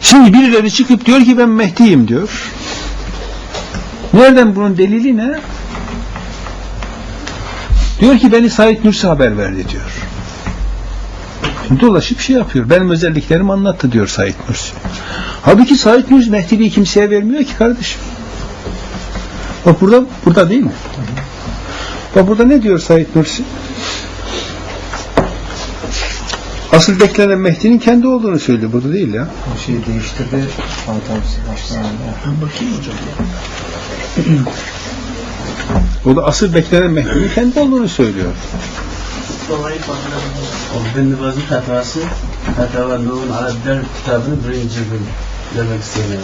Şimdi birileri çıkıp diyor ki ben Mehdi'yim diyor. Nereden bunun delili ne? Diyor ki beni Said Nursi haber verdi diyor. Dolaşıp şey yapıyor. Benim özelliklerimi anlattı diyor Said Nursi. Halbuki Said Nursi Mehdi'liği kimseye vermiyor ki kardeşim. Bak burada, burada değil mi? Bak burada ne diyor Said Nursi? Asıl beklenen Mehdi'nin kendi olduğunu söylüyor. Burada değil ya. O şeyi değiştirdi. Otobüsü başlarında. Bakayım hocam. O da asıl beklenen Mehdi'nin kendi olduğunu söylüyor. Bin Baz'ın fetvası Fetva Nuh'un Arapler kitabının birinci bölüm demek isteniyor.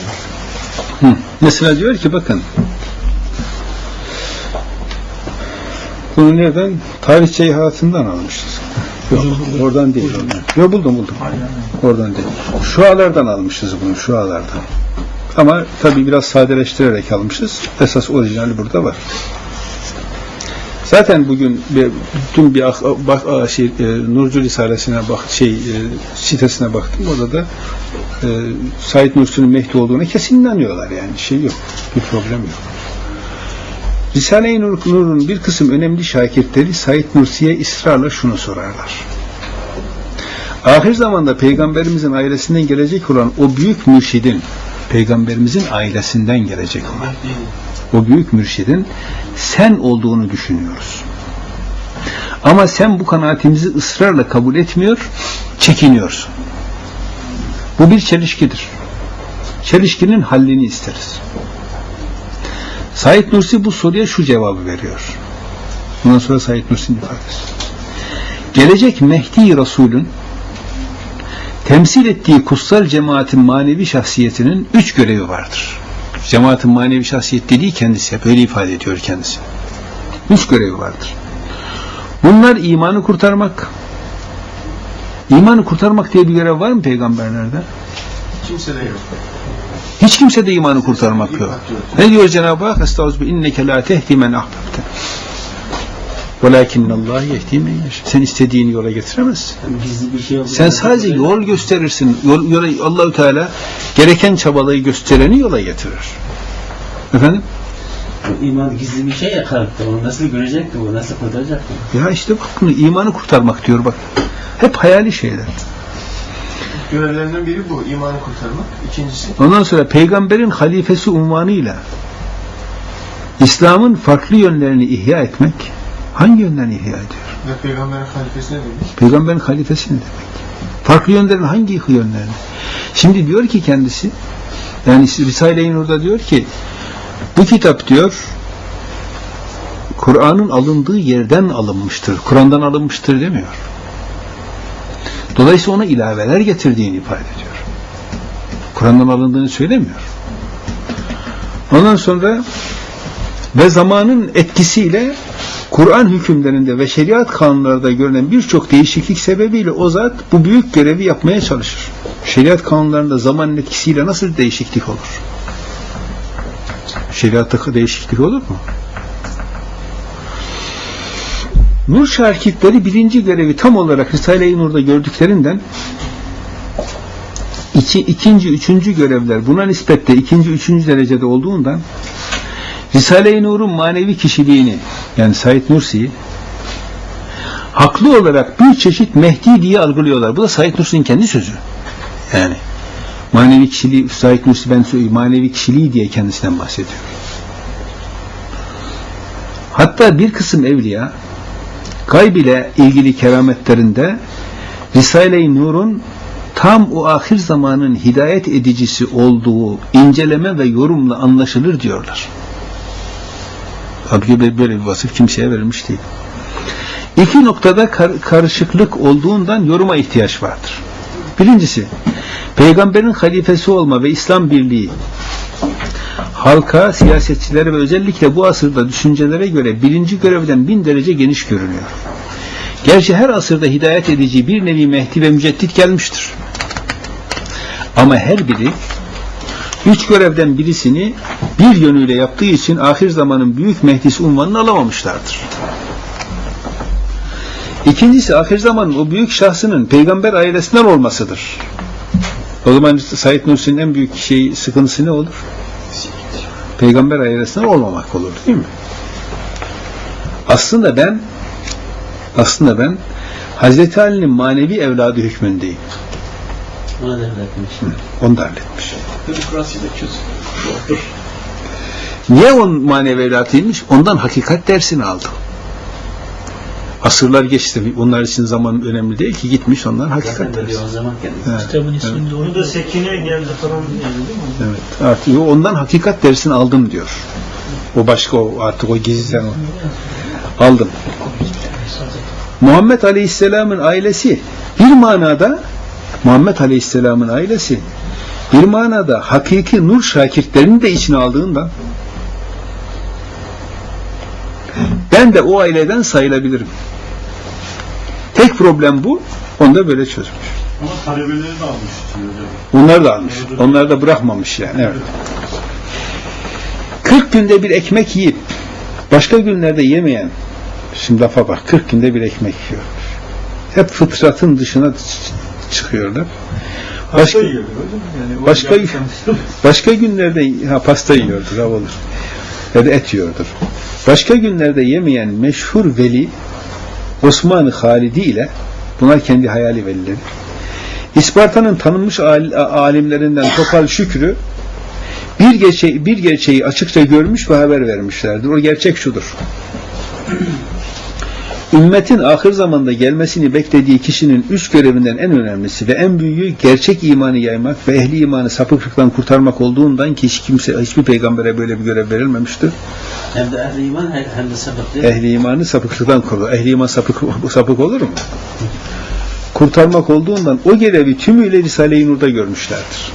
Hı. Mesela diyor ki bakın bunu nereden? Tarihçe hayatından almışız. Yok, oradan değil. Yok buldum buldum. Oradan değil. Şualardan almışız bunu, şualardan. Ama tabii biraz sadeleştirerek almışız. Esas orijinali burada var. Zaten bugün bir, bütün bir ak- bak a- şey e, Nurcu Risalesine bak şey e, sitesine baktım. Orada da e, Said Nursi'nin Mehdi olduğuna kesin inanıyorlar yani. Şey yok. Bir problem yok. Risale-i Nur, Nur'un bir kısım önemli şakirtleri Said Nursi'ye ısrarla şunu sorarlar. Ahir zamanda peygamberimizin ailesinden gelecek olan o büyük mürşidin peygamberimizin ailesinden gelecek olan o büyük mürşidin sen olduğunu düşünüyoruz. Ama sen bu kanaatimizi ısrarla kabul etmiyor, çekiniyorsun. Bu bir çelişkidir. Çelişkinin hallini isteriz. Said Nursi bu soruya şu cevabı veriyor. Bundan sonra Said Nursi'nin ifadesi. Gelecek Mehdi Resul'ün temsil ettiği kutsal cemaatin manevi şahsiyetinin üç görevi vardır. Cemaatin manevi şahsiyet dediği kendisi hep öyle ifade ediyor kendisi. Üç görevi vardır. Bunlar imanı kurtarmak. İmanı kurtarmak diye bir görev var mı peygamberlerde? Kimse de yok. Hiç kimse de imanı kurtarmak yok. Ne diyor Cenab-ı Hak? Estağfirullah. İnneke la tehdi men ahbabte. Velakinne Allah yehdi men. Sen istediğini yola getiremezsin. Şey. Sen sadece yol gösterirsin. Yol, yola, Allahü Teala gereken çabalayı göstereni yola getirir. Efendim? İman gizli bir şey ya kalpte. Onu nasıl görecek ki bu? Nasıl kurtaracak ki? Ya işte bak bunu imanı kurtarmak diyor bak. Hep hayali şeyler. Görevlerinden biri bu. imanı kurtarmak. İkincisi Ondan sonra peygamberin halifesi unvanıyla İslam'ın farklı yönlerini ihya etmek hangi yönlerini ihya ediyor? ve peygamberin halifesi ne demek? Peygamberin halifesi ne demek? Farklı yönlerin hangi yönlerini? Şimdi diyor ki kendisi yani Risale-i Nur'da diyor ki bu kitap diyor Kur'an'ın alındığı yerden alınmıştır. Kur'an'dan alınmıştır demiyor. Dolayısıyla ona ilaveler getirdiğini ifade ediyor. Kur'an'dan alındığını söylemiyor. Ondan sonra ve zamanın etkisiyle Kur'an hükümlerinde ve şeriat kanunlarda görülen birçok değişiklik sebebiyle o zat bu büyük görevi yapmaya çalışır. Şeriat kanunlarında zamanın etkisiyle nasıl değişiklik olur? Şeriatta değişiklik olur mu? Nur şarkitleri birinci görevi tam olarak Risale-i Nur'da gördüklerinden iki, ikinci, üçüncü görevler buna nispetle ikinci, üçüncü derecede olduğundan Risale-i Nur'un manevi kişiliğini yani Said Nursi'yi haklı olarak bir çeşit Mehdi diye algılıyorlar. Bu da Said Nursi'nin kendi sözü. Yani manevi kişiliği Said Nursi ben söyleyeyim, manevi kişiliği diye kendisinden bahsediyor. Hatta bir kısım evliya gayb ile ilgili kerametlerinde Risale-i Nur'un tam o ahir zamanın hidayet edicisi olduğu inceleme ve yorumla anlaşılır diyorlar. Halbuki böyle bir vasıf kimseye verilmiş değil. İki noktada kar- karışıklık olduğundan yoruma ihtiyaç vardır. Birincisi, peygamberin halifesi olma ve İslam birliği halka, siyasetçilere ve özellikle bu asırda düşüncelere göre birinci görevden bin derece geniş görünüyor. Gerçi her asırda hidayet edici bir nevi Mehdi ve müceddit gelmiştir. Ama her biri üç görevden birisini bir yönüyle yaptığı için ahir zamanın büyük Mehdisi unvanını alamamışlardır. İkincisi ahir zamanın o büyük şahsının peygamber ailesinden olmasıdır. O zaman Said Nursi'nin en büyük şey sıkıntısı ne olur? Peygamber ailesinden olmamak olur değil mi? Aslında ben aslında ben Hazreti Ali'nin manevi evladı hükmündeyim. Ona devretmiş. Onu da halletmiş. Demokrasiyle çözüm. Niye on manevi evlatıymış? Ondan hakikat dersini aldım. Asırlar geçti. Onlar için zaman önemli değil ki. Gitmiş ondan hakikat Zaten dersi. zaman kendisi. Evet, Kitabın isminde onu da Sekine geldi falan diyordu değil mi? evet. Artık o ondan hakikat dersini aldım diyor. O başka o artık o gizliden o. Aldım. Muhammed Aleyhisselam'ın ailesi bir manada Muhammed Aleyhisselam'ın ailesi bir manada hakiki nur şakirtlerini de içine aldığından ben de o aileden sayılabilirim. Tek problem bu. Onu da böyle çözmüş. Ama talebelerini almış diyor hocam. Onlar da almış. Onlar da bırakmamış yani. Evet. 40 günde bir ekmek yiyip başka günlerde yemeyen şimdi lafa bak 40 günde bir ekmek yiyor. Hep fıtratın dışına çıkıyorlar. Başka, yiyordu. Yani Başka- gerçekten- başka günlerde ha, pasta yiyordur ha olur. Ya da et yiyordur. Başka günlerde yemeyen meşhur veli Osman-ı Halidi ile bunlar kendi hayali velileri. İsparta'nın tanınmış al- alimlerinden Topal Şükrü bir gerçeği, bir gerçeği açıkça görmüş ve haber vermişlerdir. O gerçek şudur. Ümmetin ahir zamanda gelmesini beklediği kişinin üç görevinden en önemlisi ve en büyüğü gerçek imanı yaymak ve ehli imanı sapıklıktan kurtarmak olduğundan ki hiç kimse, hiçbir peygambere böyle bir görev verilmemiştir. Hem de ehli iman hem de değil. Ehli imanı sapıklıktan korur. Ehli iman sapık, sapık olur mu? Kurtarmak olduğundan o görevi tümüyle Risale-i Nur'da görmüşlerdir.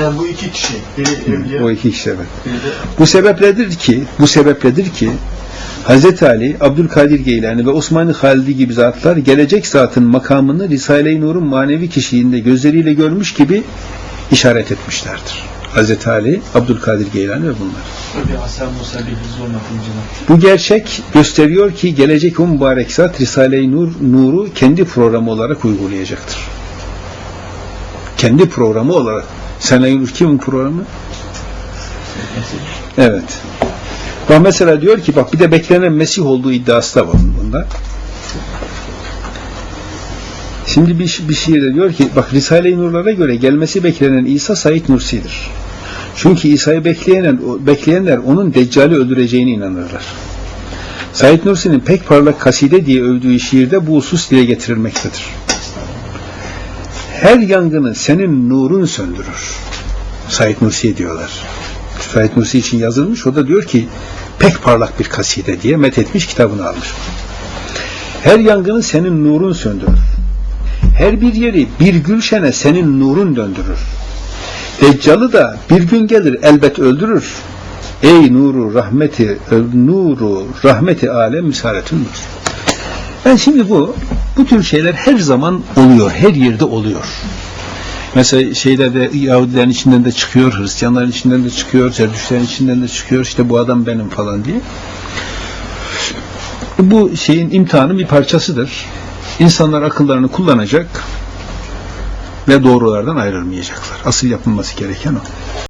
Yani bu iki kişi. Biri evliya, O iki kişi evet. Bu sebepledir ki, bu sebepledir ki Hz. Ali, Abdülkadir Geylani ve Osman-ı Halidi gibi zatlar gelecek zatın makamını Risale-i Nur'un manevi kişiliğinde gözleriyle görmüş gibi işaret etmişlerdir. Hz. Ali, Abdülkadir Geylani ve bunlar. Bu gerçek gösteriyor ki gelecek o mübarek zat Risale-i Nur, Nur'u kendi programı olarak uygulayacaktır. Kendi programı olarak. Risale-i Nur kimin programı? Evet. Bak mesela diyor ki bak bir de beklenen Mesih olduğu iddiası da var bunda. Şimdi bir, bir şiirde diyor ki bak Risale-i Nurlara göre gelmesi beklenen İsa Said Nursi'dir. Çünkü İsa'yı bekleyenler, bekleyenler onun Deccal'i öldüreceğine inanırlar. Said Nursi'nin pek parlak kaside diye övdüğü şiirde bu husus dile getirilmektedir. Her yangını senin nurun söndürür. Said Nursi diyorlar. Said Nursi için yazılmış. O da diyor ki pek parlak bir kaside diye methetmiş kitabını almış. Her yangını senin nurun söndürür. Her bir yeri bir gülşene senin nurun döndürür. Deccalı da bir gün gelir elbet öldürür. Ey nuru rahmeti nuru rahmeti alem misaretün nur. Ben şimdi bu bu tür şeyler her zaman oluyor. Her yerde oluyor. Mesela şeylerde Yahudilerin içinden de çıkıyor, Hristiyanların içinden de çıkıyor, Zerdüştlerin içinden de çıkıyor. İşte bu adam benim falan diye. Bu şeyin imtihanın bir parçasıdır. İnsanlar akıllarını kullanacak ve doğrulardan ayrılmayacaklar. Asıl yapılması gereken o.